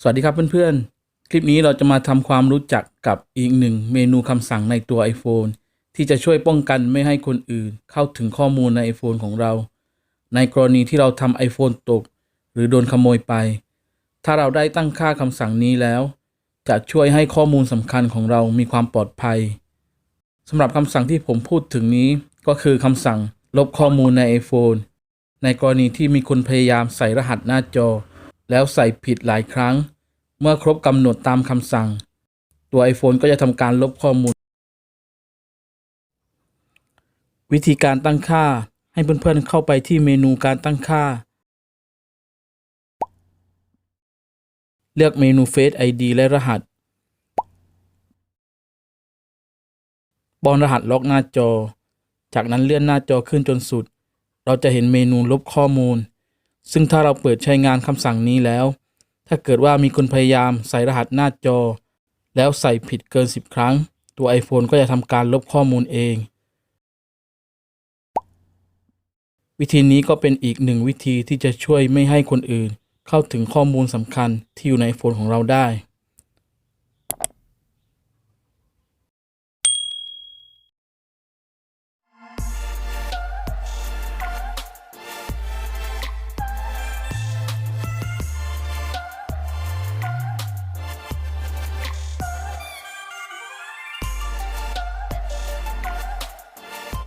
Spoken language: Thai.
สวัสดีครับเพื่อนๆ คลิปนี้เราจะมาทำความรู้จักกับอีกหนึ่งเมนูคำสั่งในตัว iPhone ที่จะช่วยป้องกันไม่ให้คนอื่นเข้าถึงข้อมูลใน iPhone ของเรา ในกรณีที่เราทำ iPhone ตก หรือโดนขโมยไป ถ้าเราได้ตั้งค่าคำสั่งนี้แล้ว จะช่วยให้ข้อมูลสำคัญของเรามีความปลอดภัยสำหรับคำสั่งที่ผมพูดถึงนี้ก็คือคำสั่งลบข้อมูลใน iPhone ในกรณีที่มีคนพยายามใส่รหัสหน้าจอ แล้วใส่ผิดหลายครั้ง เมื่อครบกำหนดตามคำสั่ง ตัว iPhone ก็จะทำการลบข้อมูล วิธีการตั้งค่าให้เพื่อนๆเข้าไปที่เมนูการตั้งค่า เลือกเมนู Face ID และรหัสบอนรหัสล็อกหน้าจอ จากนั้นเลื่อนหน้าจอขึ้นจนสุด เราจะเห็นเมนูลบข้อมูล ซึ่งถ้าเราเปิดใช้งานคำสั่งนี้แล้ว ถ้าเกิดว่ามีคนพยายามใส่รหัสหน้าจอ แล้วใส่ผิดเกิน 10 ครั้ง ตัว iPhone ก็จะทำการลบข้อมูลเอง วิธีนี้ก็เป็นอีกหนึ่งวิธีที่จะช่วยไม่ให้คนอื่น เข้าถึงข้อมูลสำคัญที่อยู่ในโฟนของเราได้